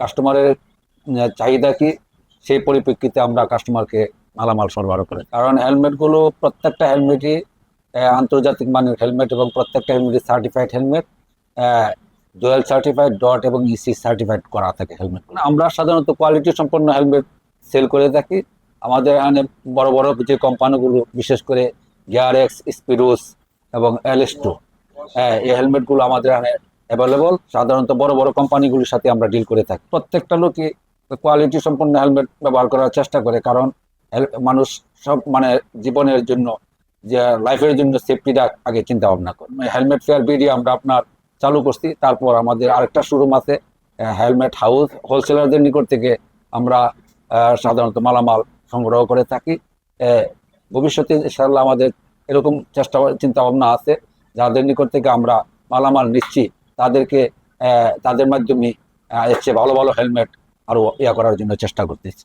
কাস্টমারের চাহিদা কি? সেই পরিপ্রেক্ষিতে আমরা কাস্টমারকে মালামাল সরবরাহ করে। কারণ হেলমেটগুলো প্রত্যেকটা হেলমেটই আন্তর্জাতিক মানের হেলমেট এবং প্রত্যেকটা হেলমেটই certified helmet dual certified DOT এবং ইসি সার্টিফাইড করা থাকে হেলমেট আমরা সাধারণত কোয়ালিটি সম্পন্ন হেলমেট সেল করে থাকি। আমাদের এখানে বড় বড় যে কোম্পানিগুলো, বিশেষ করে গিয়ার এক্স স্পিরুস এবং এলএস টু হ্যাঁ এই হেলমেটগুলো আমাদের এখানে অ্যাভেলেবল সাধারণত বড় বড় কোম্পানিগুলির সাথে আমরা ডিল করে থাকি। প্রত্যেকটা লোকই কোয়ালিটি সম্পন্ন হেলমেট ব্যবহার করার চেষ্টা করে, কারণ মানুষ সব মানে জীবনের জন্য, যে লাইফের জন্য সেফটিটা আগে চিন্তা ভাবনা করে হেলমেট ফেয়ার ভিডিও আমরা আপনার চালু করছি, তারপর আমাদের আরেকটা শোরুম আছে হেলমেট হাউস হোলসেলারদের নিকট থেকে আমরা সাধারণত মালামাল সংগ্রহ করে থাকি। ভবিষ্যতে ইনশাআল্লাহ আমাদের এরকম চেষ্টা চিন্তা ভাবনা আছে। যাদের নিকট থেকে আমরা মালামাল নিচ্ছি তাদেরকে তাদের মাধ্যমে এসছে ভালো ভালো হেলমেট আরও ইয়া করার জন্য চেষ্টা করতেছি।